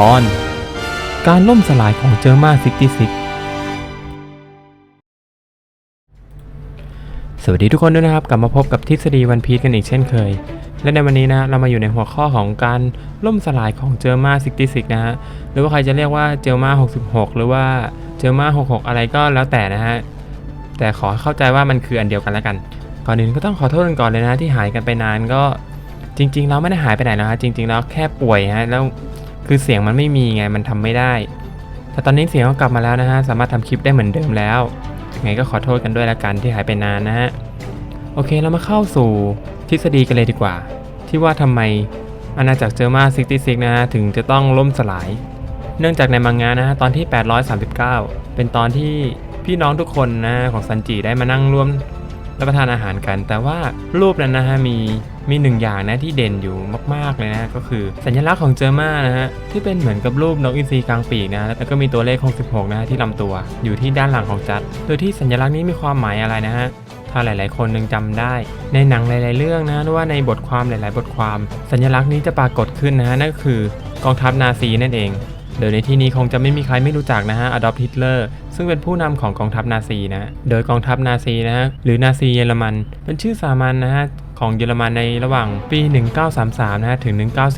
ตอน การล่มสลายของเจอร์มาซิตี้ซิกสวัสดีทุกคนด้วยนะครับ กลับมาพบกับทฤษฎีวันพี e กันอีกเช่นเคย และในวันนี้นะเรามาอยู่ในหัวข้อของการล่มสลายของเจอร์มาซิตี้ซิกนะฮะหรือว่าใครจะเรียกว่าเจอร์มา66 หรือว่าเจอร์มา66 อะไรก็แล้วแต่นะฮะแต่ขอเข้าใจว่ามันคืออันเดียวกันแล้วกัน ก่อนอื่นก็ต้องขอโทษกันก่อนเลยนะที่หายกันไปนานก็จริงๆ เราไม่ได้หายไปไหนนะฮะจริงๆ แล้วแค่ป่วยฮะแล้ว คือเสียงมันไม่มีไงมันทำไม่ได้ แต่ตอนนี้เสียงก็กลับมาแล้วนะฮะ สามารถทำคลิปได้เหมือนเดิมแล้วยังไงก็ขอโทษกันด้วยละกันที่หายไปนานนะฮะ โอเคเรามาเข้าสู่ทฤษฎีกันเลยดีกว่า ที่ว่าทำไมอาณาจักรเจอร์มา66นะฮะถึงจะต้องล่มสลาย เนื่องจากในมังงะนะฮะตอนที่ 839 เป็นตอนที่พี่น้องทุกคนนะของซันจิได้มานั่งร่วม รับประทานอาหารกัน แต่ว่ารูปนั้นนะฮะมีมีหนึ่งอย่างนะที่เด่นอยู่มากๆเลยนะก็คือสัญลักษณ์ของเจอร์มานะฮะที่เป็นเหมือนกับรูปนกอินทรีกลางปีกนะแล้วก็มีตัวเลข 66 นะฮะที่ลำตัวอยู่ที่ด้านหลังของจัด โดยที่สัญลักษณ์นี้มีความหมายอะไรนะฮะถ้าหลาย ๆ คนยังจำได้ ในหนังหลาย ๆ เรื่องนะหรือว่าในบทความหลาย ๆ บทความ สัญลักษณ์นี้จะปรากฏขึ้นนะฮะนั่นก็คือกองทัพนาซีนั่นเอง โดยในที่นี้คงจะไม่มีใครไม่รู้จักนะฮะอดอล์ฟฮิตเลอร์ซึ่งเป็นผู้นำของกองทัพนาซีนะ โดยกองทัพนาซีนะฮะหรือนาซีเยอรมัน เป็นชื่อสามัญนะฮะของเยอรมันในระหว่างปี 1933 นะฮะถึง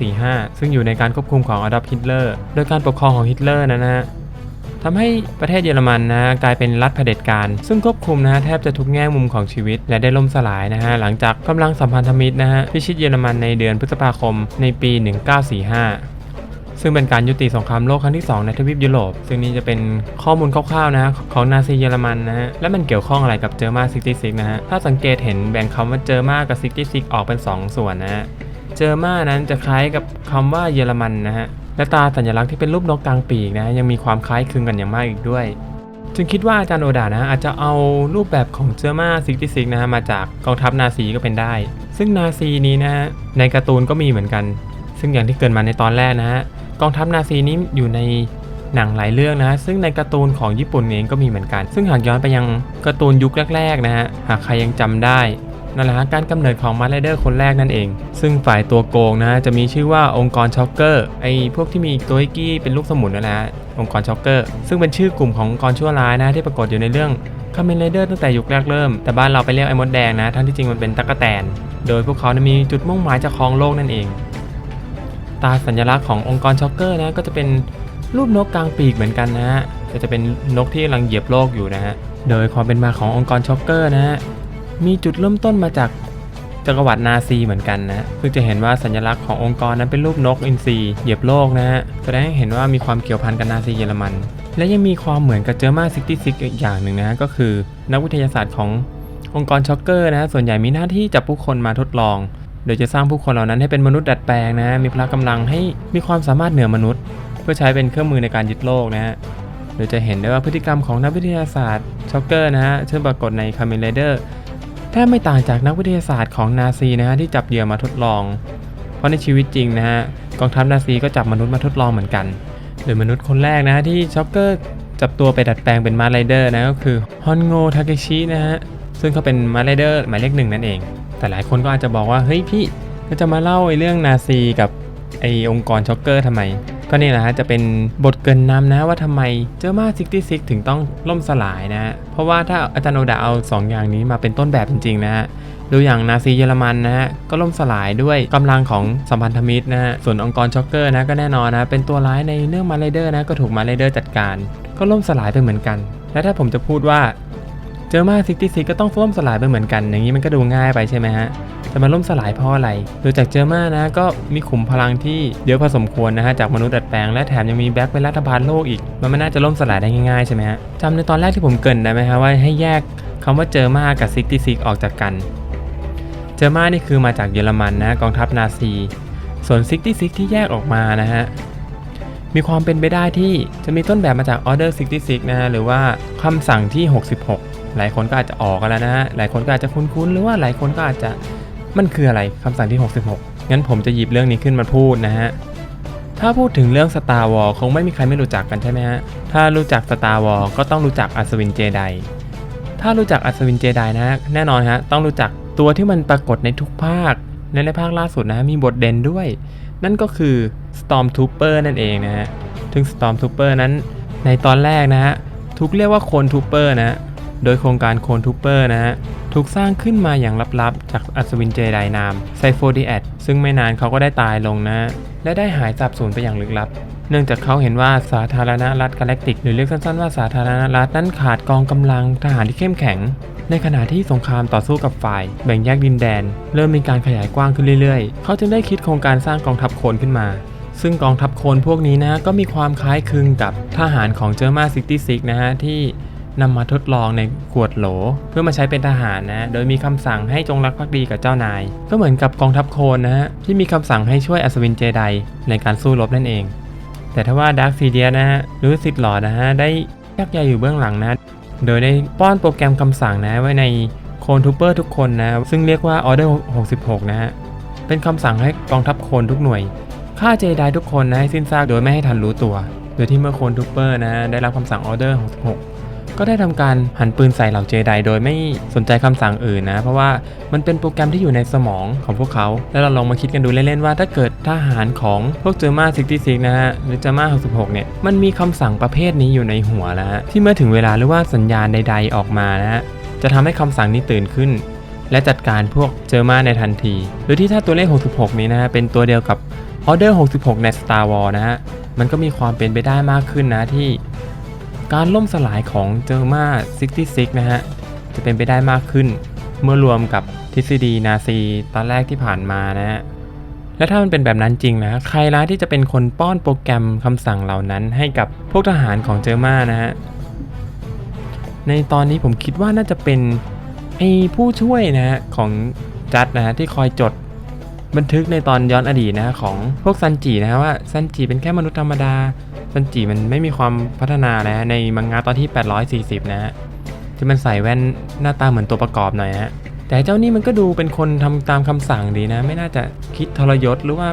1945 ซึ่งอยู่ในการควบคุมของอดอล์ฟฮิตเลอร์โดยการปกครองของฮิตเลอร์นะฮะทำให้ประเทศเยอรมันนะฮะกลายเป็นรัฐเผด็จการ ซึ่งควบคุมนะฮะแทบจะทุกแง่มุมของชีวิต และได้ล่มสลายนะฮะหลังจากกำลังสัมพันธมิตรนะฮะพิชิตเยอรมันในเดือนพฤษภาคมในปี 1945 ซึ่งเป็นการยุติสงครามโลกครั้งที่ 2 ในทวีปยุโรป ซึ่งนี่จะเป็นข้อมูลคร่าวๆนะฮะของนาซีเยอรมันนะฮะ และมันเกี่ยวข้องอะไรกับเจอร์มา66นะฮะ ถ้าสังเกตเห็นแบ่งคำว่าเจอร์มากับ66ออกเป็น 2 ส่วนนะฮะ เจอร์มานั้นจะคล้ายกับคำว่าเยอรมันนะฮะ และตาสัญลักษณ์ที่เป็นรูปนกกลางปีกนะยังมีความคล้ายคลึงกันอย่างมากอีกด้วย จึงคิดว่าอาจารย์โอดานะอาจจะเอารูปแบบของเจอร์มา66นะฮะมาจากกองทัพนาซีก็เป็นได้ ซึ่งนาซีนี้นะในการ์ตูนก็มีเหมือนกัน ซึ่งอย่างที่เกินมาในตอนแรกนะฮะ กองทัพนาซีนี้อยู่ในหนังหลายเรื่องนะซึ่งในการ์ตูนของญี่ปุ่นเองก็มีเหมือนกัน ซึ่งหากย้อนไปยังการ์ตูนยุคแรกๆนะฮะหากใครยังจำได้นั่นแหละการกำเนิดของมาร์ไรเดอร์คนแรกนั่นเอง ซึ่งฝ่ายตัวโกงนะจะมีชื่อว่าองค์กรช็อกเกอร์ไอพวกที่มีตัวฮิกกี้เป็นลูกสมุนนั่นแหละฮะองค์กรช็อกเกอร์ซึ่งเป็นชื่อกลุ่มขององค์กรชั่วร้ายนะที่ปรากฏอยู่ในเรื่องคาเมนไรเดอร์ตั้งแต่ยุคแรกเริ่ม แต่บ้านเราไปเรียกไอ้มดแดงนะ ทั้งที่จริงมันเป็นตั๊กแตน โดยพวกเขานะมีจุดมุ่งหมายจะครองโลกนั่นเอง ตาสัญลักษณ์ขององค์กรช็อกเกอร์นะก็จะเป็นรูปนกกลางปีกเหมือนกันนะฮะแต่จะเป็นนกที่กำลังเหยียบโลกอยู่นะฮะโดยความเป็นมาขององค์กรช็อกเกอร์นะฮะมีจุดเริ่มต้นมาจากจักรวรรดินาซีเหมือนกันนะซึ่งจะเห็นว่าสัญลักษณ์ขององค์กรนั้นเป็นรูปนกอินทรีเหยียบโลกนะฮะแสดงให้เห็นว่ามีความเกี่ยวพันกับนาซีเยอรมัน และยังมีความเหมือนกับเจอร์มาซิตี้ซิกอีกอย่างหนึ่งนะก็คือ นักวิทยาศาสตร์ขององค์กรช็อกเกอร์นะส่วนใหญ่มีหน้าที่จับผู้คนมาทดลอง โดยจะสร้างผู้คนเหล่านั้นให้เป็นมนุษย์ดัดแปลงนะ มีพละกำลังให้มีความสามารถเหนือมนุษย์ เพื่อใช้เป็นเครื่องมือในการยึดโลกนะฮะโดยจะเห็นได้ว่าพฤติกรรมของนักวิทยาศาสตร์ช็อกเกอร์นะฮะซึ่งปรากฏในคาเมนไรเดอร์แทบไม่ต่างจากนักวิทยาศาสตร์ของนาซีนะฮะที่จับเหยื่อมาทดลอง เพราะในชีวิตจริงนะฮะกองทัพนาซีก็จับมนุษย์มาทดลองเหมือนกันโดยมนุษย์คนแรกนะะที่ช็อกเกอร์จับตัวไปดัดแปลงเป็นมาร์ไรเดอร์นะก็คือฮอนโงทาเกชินะฮะซึ่งเขาเป็นมาร์ไรเดอร์หมายเลขหนึ่งนั่นเอง แต่หลายคนก็อาจจะบอกว่าเฮ้ยพี่ก็จะมาเล่าไอ้เรื่องนาซีกับไอ้องค์กรช็อกเกอร์ทำไม ก็นี่แหละฮะจะเป็นบทเกินนำนะว่าทำไมเจอมา66ถึงต้องล่มสลายนะฮะเพราะว่าถ้าอาจารย์โนดาเอา 2 อย่างนี้มาเป็นต้นแบบจริงๆนะฮะดูอย่างนาซีเยอรมันนะฮะก็ล่มสลายด้วยกำลังของสัมพันธมิตรนะฮะส่วนองค์กรช็อกเกอร์นะก็แน่นอนนะเป็นตัวร้ายในเรื่องมาร์ไรเดอร์นะก็ถูกมาร์ไรเดอร์จัดการ ก็ล่มสลายไปเหมือนกัน และถ้าผมจะพูดว่า เจอมา66ก็ต้องล่มสลายไปเหมือนกัน อย่างนี้มันก็ดูง่ายไปใช่ไหมฮะจะมาล่มสลายเพราะอะไร โดยจากเจอมานะก็มีขุมพลังที่เยอะพอสมควรนะฮะจากมนุษย์ดัดแปลงและแถมยังมีแบ็คเป็นรัฐบาลโลกอีก มันไม่น่าจะล่มสลายได้ง่ายๆใช่ไหมฮะจำในตอนแรกที่ผมเกรินได้ไหมฮะว่าให้แยกคำว่าเจอมากับซิกตี้ซิกออกจากกัน เจอมานี่คือมาจากเยอรมันนะกองทัพนาซี ส่วนซิกตี้ซิกที่แยกออกมานะฮะมีความเป็นไปได้ที่จะมีต้นแบบมาจากออเดอร์66 นะฮะหรือว่าคำสั่งที่ 66 หลายคนก็อาจจะออกกันแล้วนะฮะ หลายคนก็อาจจะคุ้นๆ หรือว่าหลายคนก็อาจจะมันคืออะไรคำสั่งที่ 66 งั้นผมจะหยิบเรื่องนี้ขึ้นมาพูดนะฮะ ถ้าพูดถึงเรื่อง Star Wars คงไม่มีใครไม่รู้จักกันใช่ไหมฮะ ถ้ารู้จัก Star Wars ก็ต้องรู้จักอัศวินเจได ถ้ารู้จักอัศวินเจไดนะฮะ แน่นอนฮะ ต้องรู้จักตัวที่มันปรากฏในทุกภาค และในภาคล่าสุดนะฮะมีบทเด่นด้วย นั่นก็คือ Stormtrooper นั่นเองนะฮะซึ่ง Stormtrooper นั้นในตอนแรกนะฮะ ถูกเรียกว่าคนทูเปอร์นะ โดยโครงการโคนทูเปอร์นะฮะถูกสร้างขึ้นมาอย่างลับๆ จากอัศวินเจไดนามไซโฟดีแอดซึ่งไม่นานเขาก็ได้ตายลงนะและได้หายสาบสูญไปอย่างลึกลับ เนื่องจากเขาเห็นว่าสาธารณรัฐกาแล็กติก หรือเรียกสั้นๆว่าสาธารณรัฐนั้นขาดกองกำลังทหารที่เข้มแข็ง ในขณะที่สงครามต่อสู้กับฝ่าย แบ่งแยกดินแดน เริ่มมีการขยายกว้างขึ้นเรื่อยๆ เขาจึงได้คิดโครงการสร้างกองทัพโคนขึ้นมาซึ่งกองทัพโคนพวกนี้นะก็มีความคล้ายคลึงกับทหารของเจอร์มา66นะฮะที่ นำมาทดลองในขวดโหล เพื่อมาใช้เป็นทหารนะ โดยมีคำสั่งให้จงรักภักดีกับเจ้านาย ก็เหมือนกับกองทัพโคนนะฮะที่มีคำสั่งให้ช่วยอัศวินเจไดในการสู้รบนั่นเอง แต่ถ้าว่าดาร์คซีเดียนะฮะหรือสิทธิ์หลอดนะฮะได้ยักใยอยู่เบื้องหลังนะ โดยได้ป้อนโปรแกรมคำสั่งนะไว้ในโคนทูเปอร์ทุกคนนะซึ่งเรียกว่าออเดอร์66 นะฮะเป็นคำสั่งให้กองทัพโคนทุกหน่วยฆ่าเจไดทุกคนนะให้สิ้นซากโดยไม่ให้ทันรู้ตัว โดยที่เมื่อโคนทูเปอร์นะได้รับคำสั่งออเดอร์66 ก็ได้ทำการหันปืนใส่เหล่าเจไดโดยไม่สนใจคำสั่งอื่นนะ เพราะว่ามันเป็นโปรแกรมที่อยู่ในสมองของพวกเขา แล้วเราลองมาคิดกันดูเล่นๆว่าถ้าเกิดทหารของพวกเจอร์มา66นะฮะหรือเจอร์มา66เนี่ยมันมีคำสั่งประเภทนี้อยู่ในหัวแล้วฮะที่เมื่อถึงเวลาหรือว่าสัญญาณใด ๆออกมานะฮะจะทำให้คำสั่งนี้ตื่นขึ้นและจัดการพวกเจอมาในทันที โดยที่ถ้าตัวเลข 66 นี้นะฮะ เป็นตัวเดียวกับออเดอร์ 66 ใน Star Wars นะฮะ มันก็มีความเป็นไปได้มากขึ้นนะที่ การล่มสลายของเจอร์มา66 นะฮะ จะเป็นไปได้มากขึ้น เมื่อรวมกับทฤษฎีนาซีตอนแรกที่ผ่านมานะฮะ และถ้ามันเป็นแบบนั้นจริงนะ ใครล่ะที่จะเป็นคนป้อนโปรแกรมคำสั่งเหล่านั้นให้กับพวกทหารของเจอร์มานะฮะ ในตอนนี้ผมคิดว่าน่าจะเป็นไอ้ผู้ช่วยนะฮะของจัดนะฮะที่คอยจด บันทึกในตอนย้อนอดีตนะฮะของพวกซันจินะฮะว่าซันจิเป็นแค่มนุษย์ธรรมดาซันจิมันไม่มีความพัฒนาแล้วในมังงะตอนที่ 840นะฮะที่มันใส่แว่นหน้าตาเหมือนตัวประกอบหน่อยฮะแต่เจ้านี่มันก็ดูเป็นคนทำตามคำสั่งดีนะ ไม่น่าจะคิดทรยศหรือว่า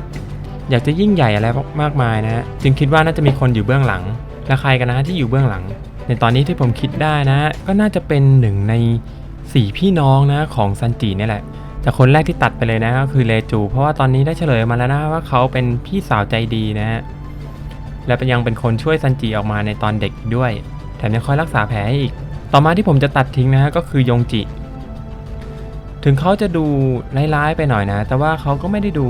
อยากจะยิ่งใหญ่อะไรมากมายนะฮะจึงคิดว่าน่าจะมีคนอยู่เบื้องหลังและใครกันนะที่อยู่เบื้องหลัง ในตอนนี้ที่ผมคิดได้นะ ก็น่าจะเป็นหนึ่งในสี่พี่น้องนะของซันจินี่แหละ แต่คนแรกที่ตัดไปเลยนะก็คือเลจู เพราะว่าตอนนี้ได้เฉลยมาแล้วนะว่าเขาเป็นพี่สาวใจดีนะฮะและเป็นยังเป็นคนช่วยซันจิออกมาในตอนเด็กด้วย แถมยังคอยรักษาแผลให้อีก ต่อมาที่ผมจะตัดทิ้งนะฮะก็คือยงจิ ถึงเขาจะดูร้ายๆไปหน่อยนะ แต่ว่าเขาก็ไม่ได้ดู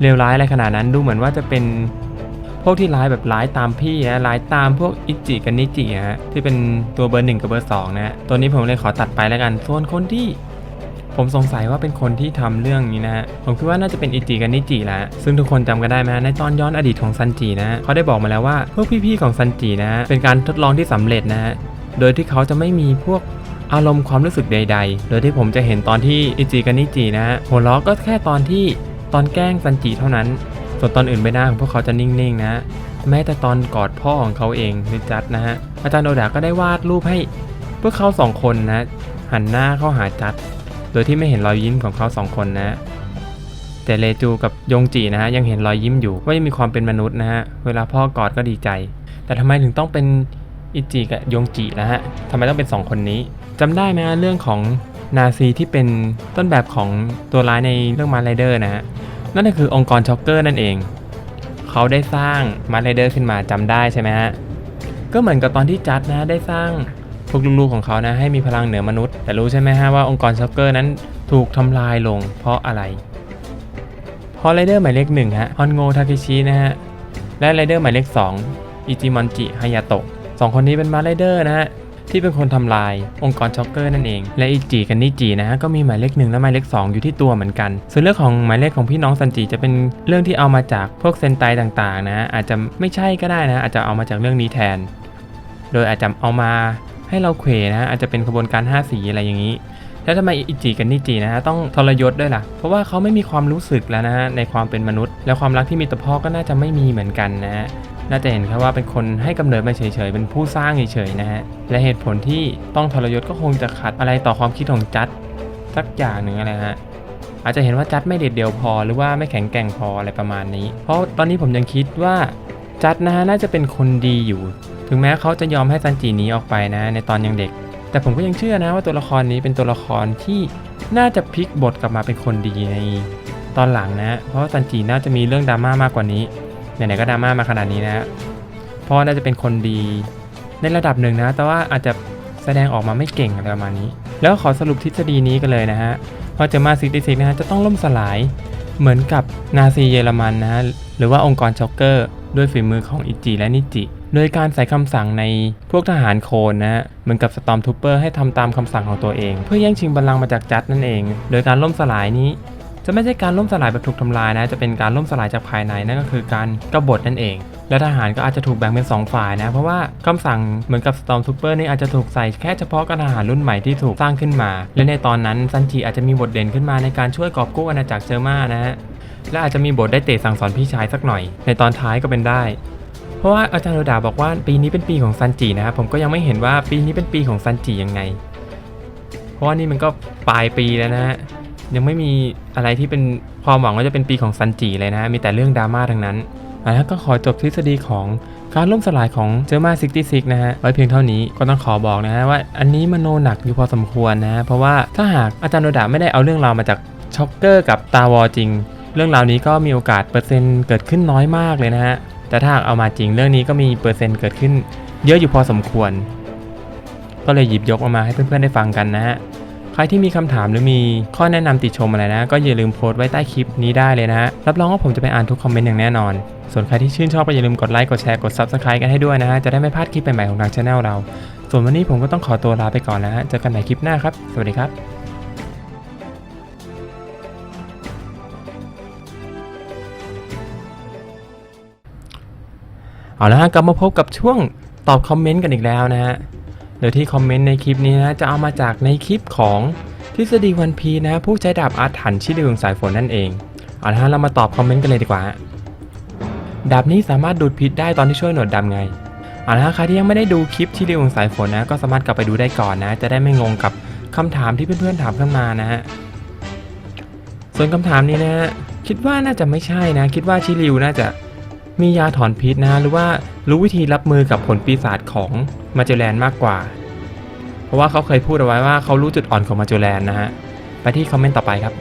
เลวร้ายอะไรขนาดนั้นดูเหมือนว่าจะเป็นพวกที่ร้ายแบบร้ายตามพี่นะร้ายตามพวกอิจิกับนิจิฮะที่เป็นตัวเบอร์หนึ่งกับเบอร์สองนะฮะตัวนี้ผมเลยขอตัดไปแล้วกันส่วนคนที่ ผมสงสัยว่าเป็นคนที่ทำเรื่องนี้นะฮะผมคิดว่าน่าจะเป็นอิจิกับนิจิแหละซึ่งทุกคนจำกันได้ไหมในตอนย้อนอดีตของซันจินะเขาได้บอกมาแล้วว่าพวกพี่ๆของซันจินะเป็นการทดลองที่สำเร็จนะฮะโดยที่เขาจะไม่มีพวกอารมณ์ความรู้สึกใด ๆ โดยที่ผมจะเห็นตอนที่อิจิกับนิจินะฮะหัวเราะก็แค่ตอนที่ตอนแกล้งซันจิเท่านั้น ส่วนตอนอื่นไม่ได้ของพวกเขาจะนิ่งๆนะฮะแม้แต่ตอนกอดพ่อของเขาเองนิจัดนะฮะอาจารย์โอดาก็ได้วาดรูปให้พวกเขาสองคนนะ หันหน้าเข้าหาจัด โดยที่ไม่เห็นรอยยิ้มของเขาสองคนนะ แต่เลจูกับยงจีนะฮะยังเห็นรอยยิ้มอยู่ว่ายังมีความเป็นมนุษย์นะฮะเวลาพ่อกอดก็ดีใจ แต่ทำไมถึงต้องเป็นอิจิกับยงจินะฮะทำไมต้องเป็นสองคนนี้จำได้ไหมฮะเรื่องของนาซีที่เป็นต้นแบบของตัวร้ายในเรื่องมาร์ไรเดอร์นะฮะนั่นก็คือองค์กรช็อกเกอร์นั่นเอง เขาได้สร้างมาร์ไรเดอร์ขึ้นมาจำได้ใช่ไหมฮะก็เหมือนกับตอนที่จัดนะได้สร้าง พวกลูกๆของเขานะให้มีพลังเหนือมนุษย์ แต่รู้ใช่ไหมฮะว่าองค์กรช็อกเกอร์นั้นถูกทำลายลงเพราะอะไรเพราะไรเดอร์หมายเลขหนึ่งฮะฮอนโงทาเคชินะฮะและไรเดอร์หมายเลขสองอิจิมอนจิฮายาโตะสองคนนี้เป็นมาไรเดอร์นะฮะที่เป็นคนทำลายองค์กรช็อกเกอร์นั่นเอง และอิจิกับนิจินะฮะก็มีหมายเลขหนึ่งและหมายเลขสองอยู่ที่ตัวเหมือนกัน ส่วนเรื่องของหมายเลขของพี่น้องซันจิจะเป็นเรื่องที่เอามาจากพวกเซนไตต่างๆนะฮะอาจจะไม่ใช่ก็ได้นะอาจจะเอามาจากเรื่องนี้แทน โดยอาจจะเอามา ให้เราเขวนะฮะอาจจะเป็นขบวนการ5สีอะไรอย่างนี้ แล้วทำไมอิจิกับนิจินะฮะต้องทรยศด้วยล่ะ เพราะว่าเขาไม่มีความรู้สึกแล้วนะฮะในความเป็นมนุษย์ และความรักที่มีต่อพ่อก็น่าจะไม่มีเหมือนกันนะฮะน่าจะเห็นแค่ว่าเป็นคนให้กำเนิดมาเฉยๆ เป็นผู้สร้างเฉยๆนะฮะ และเหตุผลที่ต้องทรยศก็คงจะขัดอะไรต่อความคิดของจัดสักอย่างหนึ่งอะไรฮะ อาจจะเห็นว่าจัดไม่เด็ดเดี่ยวพอหรือว่าไม่แข็งแกร่งพออะไรประมาณนี้ เพราะตอนนี้ผมยังคิดว่าจัดนะฮะน่าจะเป็นคนดีอยู่ ถึงแม้เขาจะยอมให้ซันจิหนีออกไปนะในตอนยังเด็ก แต่ผมก็ยังเชื่อนะว่าตัวละครนี้เป็นตัวละครที่น่าจะพลิกบทกลับมาเป็นคนดีในตอนหลังนะ เพราะซันจิน่าจะมีเรื่องดราม่ามากกว่านี้ไหนๆก็ดราม่ามาขนาดนี้นะเพราะว่าน่าจะเป็นคนดีในระดับหนึ่งนะ แต่ว่าอาจจะแสดงออกมาไม่เก่งอะไรประมาณนี้ แล้วขอสรุปทฤษฎีนี้กันเลยนะฮะพราะมาซิติซิกนะฮะจะต้องล่มสลายเหมือนกับนาซีเยอรมันนะฮะหรือว่าองค์กรช็อกเกอร์ ด้วยฝีมือของอิจิและนิจิ โดยการใส่คำสั่งในพวกทหารโคนนะฮะเหมือนกับสตอมทูเปอร์ให้ทำตามคำสั่งของตัวเอง เพื่อแย่งชิงบัลลังก์มาจากจัดนั่นเอง โดยการล่มสลายนี้ จะไม่ใช่การล่มสลายแบบถูกทำลายนะ จะเป็นการล่มสลายจากภายในนั่นก็คือการกบฏนั่นเอง และทหารก็อาจจะถูกแบ่งเป็น 2 ฝ่ายนะ เพราะว่าคำสั่งเหมือนกับ Storm Trooper นี่อาจจะถูกใส่แค่เฉพาะกับทหารรุ่นใหม่ที่ถูกสร้างขึ้นมา และในตอนนั้นซันจิอาจจะมีบทเด่นขึ้นมาในการช่วยกอบกู้อาณาจักรเจอร์มานะฮะและอาจจะมีบทได้เตะสั่งสอนพี่ชายสักหน่อย ในตอนท้ายก็เป็นได้ เพราะว่าอาจารย์โรดาบอกว่าปีนี้เป็นปีของซันจินะครับผมก็ยังไม่เห็นว่าปีนี้เป็นปีของซันจิยังไง เพราะว่านี่มันก็ปลายปีแล้วนะฮะยังไม่มีอะไรที่เป็นความหวังว่าจะเป็นปีของซันจิเลยนะมีแต่เรื่องดราม่าทั้งนั้นอะแล้วก็ขอจบทฤษฎีของการล่มสลายของเจอร์มา66 นะฮะ ไว้เพียงเท่านี้ก็ต้องขอบอกนะฮะว่าอันนี้มโนหนักอยู่พอสมควรนะฮะ เพราะว่าถ้าหากอาจารย์โนดาไม่ได้เอาเรื่องราวมาจากช็อกเกอร์กับตาวอจริง เรื่องราวนี้ก็มีโอกาสเปอร์เซ็นต์เกิดขึ้นน้อยมากเลยนะฮะ แต่ถ้าหากเอามาจริงเรื่องนี้ก็มีเปอร์เซ็นต์เกิดขึ้น เยอะอยู่พอสมควร ก็เลยหยิบยกออกมาให้เพื่อนๆได้ฟังกันนะฮะใครที่มีคำถามหรือมีข้อแนะนำติชมอะไรนะ ก็อย่าลืมโพสต์ไว้ใต้คลิปนี้ได้เลยนะฮะรับรองว่าผมจะไปอ่านทุกคอมเมนต์อย่างแน่นอน ส่วนใครที่ชื่นชอบก็อย่าลืมกดไลค์กดแชร์กด Subscribe กันให้ด้วยนะฮะจะได้ไม่พลาดคลิปใหม่ๆของทางช anel เรา ส่วนวันนี้ผมก็ต้องขอตัวลาไปก่อนนะฮะเจอกันใหม่คลิปหน้าครับ สวัสดีครับ เอาละฮะกลับมาพบกับช่วงตอบคอมเมนต์กันอีกแล้วนะฮะโดยที่คอมเมนต์ในคลิปนี้นะจะเอามาจากในคลิปของทฤษฎีวันพีนะผู้ใช้ดาบอาถรรพ์ชิลิวงสายฝนนั่นเองเอาละฮะเรามาตอบคอมเมนต์กันเลยดีกว่าดาบนี้สามารถดูดพิษได้ตอนที่ช่วยหนวดดำไงเอาละฮะใครที่ยังไม่ได้ดูคลิปชิลิวงสายฝนนะก็สามารถกลับไปดูได้ก่อนนะ จะได้ไม่งงกับคำถามที่เพื่อนๆถามขึ้นมานะฮะส่วนคำถามนี้นะคิดว่าน่าจะไม่ใช่นะ คิดว่าชิลิวน่าจะ มียาถอนพิษนะหรือว่ารู้วิธีรับมือกับผลปีศาจของมาเจแลนมากกว่า เพราะว่าเขาเคยพูดเอาไว้ว่าเขารู้จุดอ่อนของมาเจแลนนะฮะ ไปที่คอมเมนต์ต่อไปครับ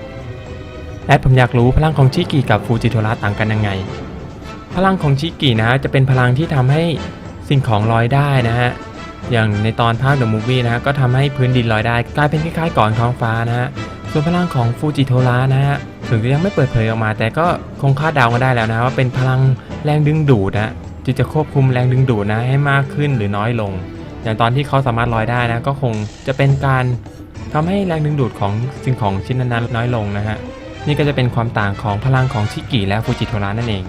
แอดผมอยากรู้พลังของชิกิกับฟูจิโทระต่างกันยังไง พลังของชิกินะจะเป็นพลังที่ทำให้สิ่งของลอยได้นะฮะ อย่างในตอนภาคเดอะมูฟวี่นะฮะก็ทำให้พื้นดินลอยได้ กลายเป็นคล้ายๆก่อนท้องฟ้านะฮะ ส่วนพลังของฟูจิโทระนะฮะ ถึงจะยังไม่เปิดเผยออกมา แต่ก็คงคาดเดากันได้แล้วนะว่าเป็นพลังแรงดึงดูดนะที่จะควบคุมแรงดึงดูดนะให้มากขึ้นหรือน้อยลง อย่างตอนที่เขาสามารถลอยได้นะก็คงจะเป็นการทำให้แรงดึงดูดของสิ่งของชิ้นนั้นๆน้อยลงนะฮะนี่ก็จะเป็นความต่างของพลังของชิกิและฟูจิโทระนั่นเอง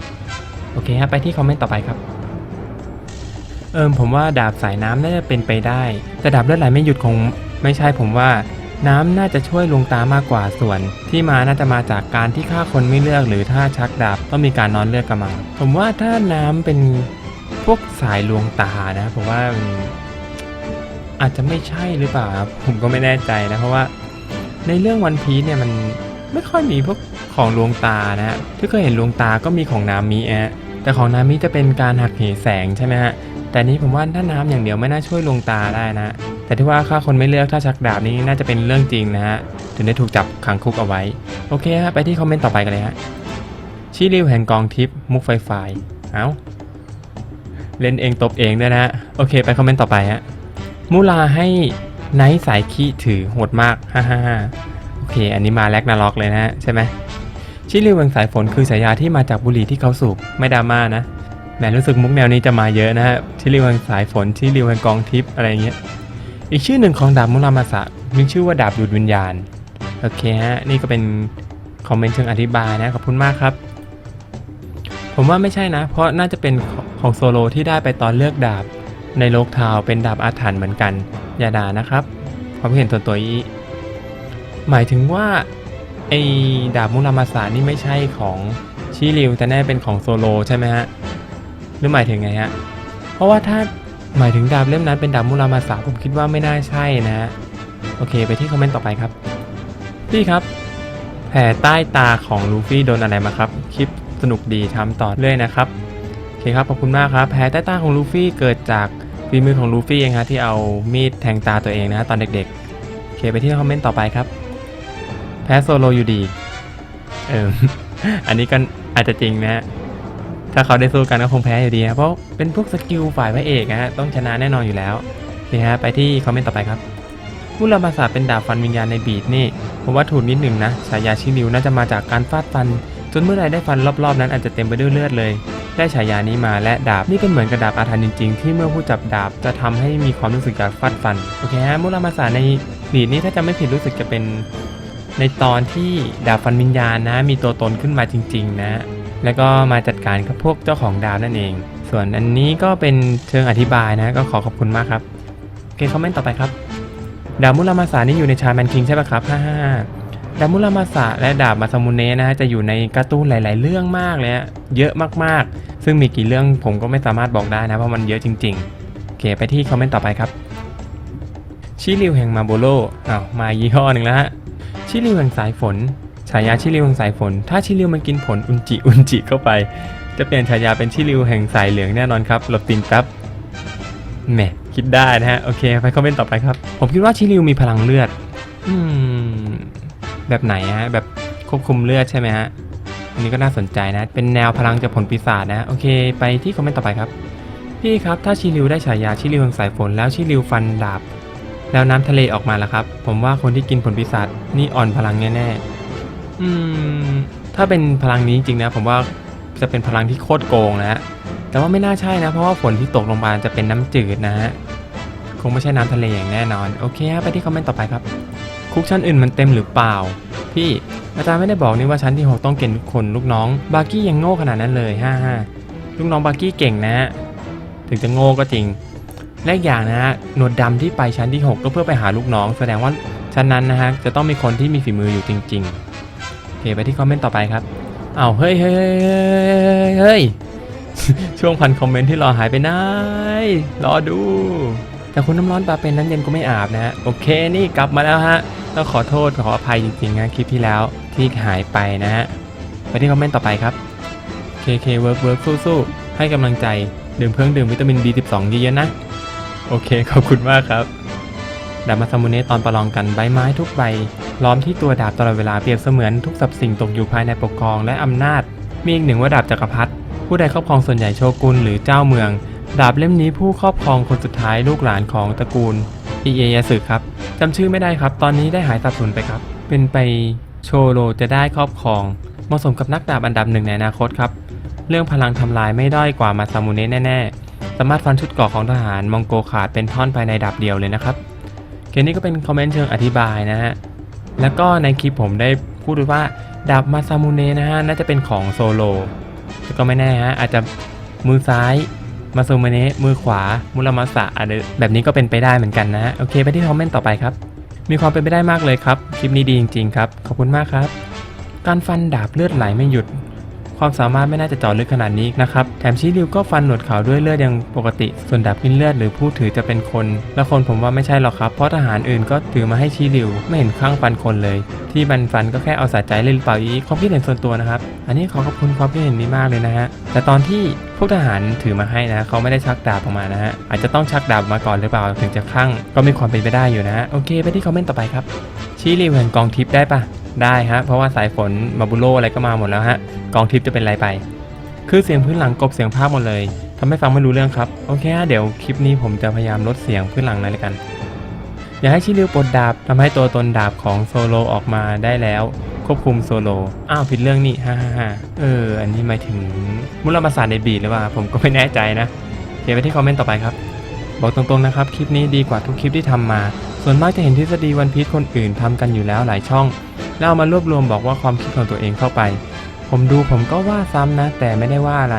โอเคฮะไปที่คอมเมนต์ต่อไปครับเอิมผมว่าดาบสายน้ำน่าจะเป็นไปได้ แต่ดาบเลือดไหลไม่หยุดคงไม่ใช่ผมว่า น้ำน่าจะช่วยลวงตามากกว่าส่วน ที่มาน่าจะมาจากการที่ฆ่าคนไม่เลือกหรือถ้าชักดาบต้องมีการนอนเลือกกระมังผมว่าถ้าน้ำเป็นพวกสายลวงตานะผมว่ามันอาจจะไม่ใช่หรือเปล่าครับผมก็ไม่แน่ใจนะเพราะว่า ในเรื่องวันพีเนี่ยมันไม่ค่อยมีพวกของลวงตานะฮะที่เคยเห็นลวงตาก็มีของนามิแอะแต่ของนามิจะเป็นการหักเหแสงใช่ไหมฮะแต่นี้ผมว่าถ้าน้ำอย่างเดียวไม่น่าช่วยลวงตาได้นะ แต่ที่ว่าฆ่าคนไม่เลือกถ้าชักดาบนี้น่าจะเป็นเรื่องจริงนะฮะถึงได้ถูกจับขังคุกเอาไว้ โอเคฮะไปที่คอมเมนต์ต่อไปกันเลยฮะชิริวแห่งกองทิพมุกไฟไฟเอ้าเล่นเองตบเองด้วยนะฮะโอเค ไปคอมเมนต์ต่อไปฮะมูลาให้ไนท์สายขี้ถือโหดมากฮ่าฮ่าโอเค อันนี้มาแลกนาล็อกเลยนะฮะใช่ไหมชิริวแห่งสายฝนคือฉายยาที่มาจากบุหรี่ที่เขาสูบไม่ดราม่านะแหมรู้สึกมุกแนวนี้จะมาเยอะนะฮะชิริวแห่งสายฝนชิริวแห่งกองทิพอะไรอย่างเงี้ย อีกชื่อหนึ่งของดาบมุรามาสะมีชื่อว่าดาบดูดวิญญาณ โอเคฮะ นี่ก็เป็นคอมเมนต์เชิงอธิบายนะ ขอบคุณมากครับ ผมว่าไม่ใช่นะ เพราะน่าจะเป็นของโซโลที่ได้ไปตอนเลือกดาบ ในโลกทาวเป็นดาบอาถรรพ์เหมือนกัน อย่าด่านะครับความเห็นส่วนตัวอีหมายถึงว่าไอ้ดาบมุรามาสะนี่ไม่ใช่ของชิริวแต่แน่เป็นของโซโลใช่ไหมฮะ หรือหมายถึงไงฮะ เพราะว่าถ้า หมายถึงดาบเล่มนั้นเป็นดาบมุรามาสาผมคิดว่าไม่น่าใช่นะ โอเคไปที่คอมเมนต์ต่อไปครับ พี่ครับ แผลใต้ตาของลูฟี่โดนอะไรมาครับ คลิปสนุกดีทำต่อเรื่อยนะครับ โอเคครับขอบคุณมากครับ แผลใต้ตาของลูฟี่เกิดจากฝีมือของลูฟี่เองครับที่เอามีดแทงตาตัวเองนะตอนเด็กๆ โอเคไปที่คอมเมนต์ต่อไปครับ แพ้โซโลอยู่ดี เอออันนี้ก็อาจจะจริงนะ ถ้าเขาได้สู้กันก็คงแพ้อยู่ดีนะเพราะเป็นพวกสกิลฝ่ายพระเอกนะฮะต้องชนะแน่นอนอยู่แล้วนี่ฮะไปที่คอมเมนต์ต่อไปครับมุลมาศาสตร์เป็นดาบฟันวิญญาณในบีดนี่ผมว่าถูกนิดหนึ่งนะฉายาชิริวน่าจะมาจากการฟาดฟัน จนเมื่อไรได้ฟันรอบๆ นั้นอาจจะเต็มไปด้วยเลือดเลย ได้ฉายานี้มาและดาบนี่เป็นเหมือนกับดาบอาถรรพ์จริง ๆ ที่เมื่อผู้จับดาบจะทำให้มีความรู้สึกอยากฟาดฟันโอเคฮะมุลาศาสตร์ในบีดนี่ถ้าจำไม่ผิดรู้สึกจะเป็นในตอนที่ดาบฟันวิญญาณนะ มีตัวตนขึ้นมาจริง ๆ นะ แล้วก็มาจัดการกับพวกเจ้าของดาวนั่นเอง ส่วนอันนี้ก็เป็นเชิงอธิบายนะก็ขอขอบคุณมากครับโอเคคอมเมนต์ต่อไปครับ ดาบมุรามาสานี่อยู่ในชาแมนคิงใช่ปะครับฮ่าฮ่าดาบมุรามาสาและดาบมาซามุเนะนะฮะจะอยู่ในการ์ตูนหลาย ๆ เรื่องมากเลยฮะเยอะมากๆ ซึ่งมีกี่เรื่องผมก็ไม่สามารถบอกได้นะเพราะมันเยอะจริง ๆ โอเคไปที่คอมเมนต์ต่อไปครับ ชิริวแห่งมาโบโลอ้าวมายี่ห้อหนึ่งแล้วฮะชิริวแห่งสายฝน ฉายาชิริวแห่งสายฝน ถ้าชิริวมันกินผลอุนจิอุนจิเข้าไป จะเปลี่ยนฉายาเป็นชิริวแห่งสายเหลืองแน่นอนครับหลบตีนแป๊บแหมคิดได้นะฮะ โอเค ไปคอมเมนต์ต่อไปครับ ผมคิดว่าชิริวมีพลังเลือด อืม แบบไหนฮะ แบบควบคุมเลือดใช่ไหมฮะ อันนี้ก็น่าสนใจนะ เป็นแนวพลังจากผลปีศาจนะ โอเค ไปที่คอมเมนต์ต่อไปครับ พี่ครับ ถ้าชิริวได้ฉายาชิริวแห่งสายฝน แล้วชิริวฟันดาบ แล้วน้ำทะเลออกมาล่ะครับ ผมว่าคนที่กินผลปีศาจนี่อ่อนพลังแน่ๆ อืม ถ้าเป็นพลังนี้จริงๆนะ ผมว่าจะเป็นพลังที่โคตรโกงนะฮะ แต่ว่าไม่น่าใช่นะ เพราะว่าฝนที่ตกลงมาจะเป็นน้ำจืดนะฮะ คงไม่ใช่น้ำทะเลอย่างแน่นอน โอเคฮะ ไปที่คอมเมนต์ต่อไปครับ คุกชั้นอื่นมันเต็มหรือเปล่า พี่อาจารย์ไม่ได้บอกนี่ว่าชั้นที่หกต้องเกณฑ์คนลูกน้อง บาร์กี้ยังโง่ขนาดนั้นเลยฮ่าฮ่าลูกน้องบาร์กี้เก่งนะฮะ ถึงจะโง่ก็จริง และอีกอย่างนะฮะ หนวดดำที่ไปชั้นที่ 6 ก็เพื่อไปหาลูกน้อง แสดงว่าชั้นนั้นนะฮะ จะต้องมีคนที่มีฝีมืออยู่จริง ๆ เคไปที่คอมเมนต์ต่อไปครับเอาวเฮ้ยเฮ้ยเฮ้ยเฮ้ยเฮ้ยช่วงพันคอมเมนต์ที่รอหายไปไหนรอดู แต่คุณน้ำร้อนปลาเป็นน้ำเย็นก็ไม่อาบนะฮะโอเคนี่กลับมาแล้วฮะต้องขอโทษขออภัยจริงๆนะคลิปที่แล้วที่หายไปนะฮะไปที่คอมเมนต์ต่อไปครับ KK Work Work สู้ๆให้กำลังใจ ดื่มเครื่องดื่มวิตามิน B12 เยอะๆนะ โอเค ขอบคุณมากครับ ดาบมาซามุเนะตอนประลองกันใบไม้ทุกใบ ล้อมที่ตัวดาบตลอดเวลาเปรียบเสมือนทุกสรรพสิ่งตกอยู่ภายในปกครองและอำนาจ มีอีกหนึ่งว่าดาบจักรพรรดิผู้ใดครอบครองส่วนใหญ่โชกุนหรือเจ้าเมือง ดาบเล่มนี้ผู้ครอบครองคนสุดท้ายลูกหลานของตระกูลอิเอยสึครับจำชื่อไม่ได้ครับ ตอนนี้ได้หายสับสนไปครับ เป็นไปโชโรจะได้ครอบครองเหมาะสมกับนักดาบอันดับหนึ่งในอนาคตครับ เรื่องพลังทำลายไม่ด้อยกว่ามาซามุเนะแน่ ๆ สามารถฟันชุดเกราะของทหารมองโกขาดเป็นท่อนภายในดาบเดียวเลยนะครับ เกมนี้ก็เป็นคอมเมนต์เชิงอธิบายนะฮะ แล้วก็ในคลิปผมได้พูดว้ว่าดาบมาซามุเนะนะฮะน่าจะเป็นของโซโลแต่ก็ไม่แน่ฮะอาจจะมือซ้ายมาซูมุเนะมือขวา มุรามาสะอะไรแบบนี้ก็เป็นไปได้เหมือนกันนะโอเคไปที่คอมเมนต์ต่อไปครับ มีความเป็นไปได้มากเลยครับ คลิปนี้ดีจริง ๆ ครับ ขอบคุณมากครับ การฟันดาบเลือดไหลไม่หยุด ความสามารถไม่น่าจะเจาะลึกขนาดนี้นะครับ แถมชิริวก็ฟันหนวดขาวด้วยเลือดยังปกติ ส่วนดาบกินเลือดหรือผู้ถือจะเป็นคน และคนผมว่าไม่ใช่หรอกครับ เพราะทหารอื่นก็ถือมาให้ชิริวไม่เห็นข้างฟันคนเลย ที่บันฟันก็แค่เอาสาใจเล่นเปล่าอีความคิดเห็นส่วนตัวนะครับ อันนี้ขอขอบคุณความคิดเห็นนี้มากเลยนะฮะแต่ตอนที่ พวกทหารถือมาให้นะเขาไม่ได้ชักดาบออกมานะฮะอาจจะต้องชักดาบมาก่อนหรือเปล่าถึงจะคลั่งก็มีความเป็นไปได้อยู่นะฮะโอเคไปที่คอมเมนต์ต่อไปครับชิริวแห่งกองทิพย์ได้ปะได้ฮะเพราะว่าสายฝนมาบุโรอะไรก็มาหมดแล้วฮะกองทิพย์จะเป็นไรไป คือเสียงพื้นหลังกบเสียงภาพหมดเลยทำให้ฟังไม่รู้เรื่องครับโอเคฮะเดี๋ยวคลิปนี้ผมจะพยายามลดเสียงพื้นหลังหน่อยละกัน อยากให้ชิริวปลดดาบทำให้ตัวตนดาบของโซโลออกมาได้แล้ว ควบคุมโซโล อ้าวผิดเรื่องนี่ฮ่าฮ่าฮ่าเออ อันนี้หมายถึงมุลมาศาสตร์ในบีดหรือเปล่า ผมก็ไม่แน่ใจนะเขียนไปที่คอมเมนต์ต่อไปครับ บอกตรงๆนะครับ คลิปนี้ดีกว่าทุกคลิปที่ทำมา ส่วนมากจะเห็นทฤษฎีวันพีชคนอื่นทำกันอยู่แล้วหลายช่อง แล้วเอามารวบรวมบอกว่าความคิดของตัวเองเข้าไป ผมดูผมก็ว่าซ้ำนะ แต่ไม่ได้ว่าอะไร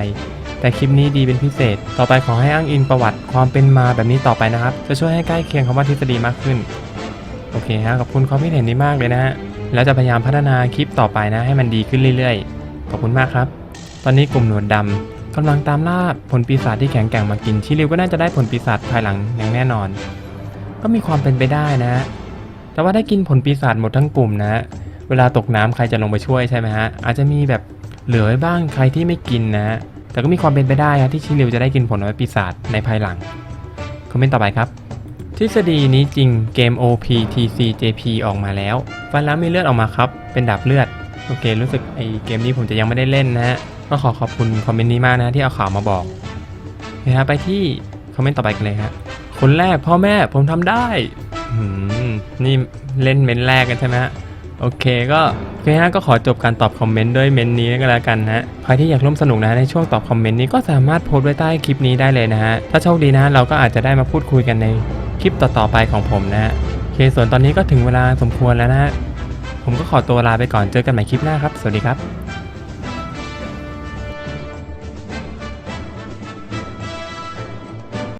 แต่คลิปนี้ดีเป็นพิเศษ ต่อไปขอให้อ้างอิงประวัติความเป็นมาแบบนี้ต่อไปนะครับ จะช่วยให้ใกล้เคียงคำว่าทฤษฎีมากขึ้น โอเคฮะ ขอบคุณความคิดเห็นนี้มากเลยนะฮะ แล้วจะพยายามพัฒนาคลิปต่อไปนะให้มันดีขึ้นเรื่อยๆ ขอบคุณมากครับ ตอนนี้กลุ่มหนวดดำกำลังตามล่าผลปีศาจที่แข็งแกร่งมากิน ชิริวก็น่าจะได้ผลปีศาจภายหลังอย่างแน่นอน ก็มีความเป็นไปได้นะ แต่ว่าได้กินผลปีศาจหมดทั้งกลุ่มนะ เวลาตกน้ำใครจะลงไปช่วยใช่ไหมฮะ อาจจะมีแบบเหลือบ้างใครที่ไม่กินนะ แต่ก็มีความเป็นไปได้ฮะที่ชิริวจะได้กินผลปีศาจในภายหลัง คอมเมนต์ต่อไปครับ ฤษฎีนี้จริงเกม OP TCJP ออกมาแล้วฟันแล้วมีเลือดออกมาครับ เป็นดาบเลือด โอเค รู้สึกไอเกมนี้ผมจะยังไม่ได้เล่นนะฮะก็ขอขอบคุณคอมเมนต์นี้มากนะที่เอาข่าวมาบอกนะฮะไปที่คอมเมนต์ต่อไปกันเลยฮะคนแรกพ่อแม่ผมทำได้อืมนี่เล่นเมนต์แรกกันใช่ไหมฮะโอเคก็โอเคฮะก็ขอจบการตอบคอมเมนต์ด้วยเมนต์นี้ก็แล้วกันนะฮะใครที่อยากร่วมสนุกนะในช่วงตอบคอมเมนต์นี้ก็สามารถโพสต์ไว้ใต้คลิปนี้ได้เลยนะฮะถ้าโชคดีนะเราก็อาจจะได้มาพูดคุยกันใน คลิปต่อๆไปของผมนะฮะเคส่วนตอนนี้ก็ถึงเวลาสมควรแล้วนะฮะผมก็ขอตัวลาไปก่อนเจอกันใหม่คลิปหน้าครับ สวัสดีครับ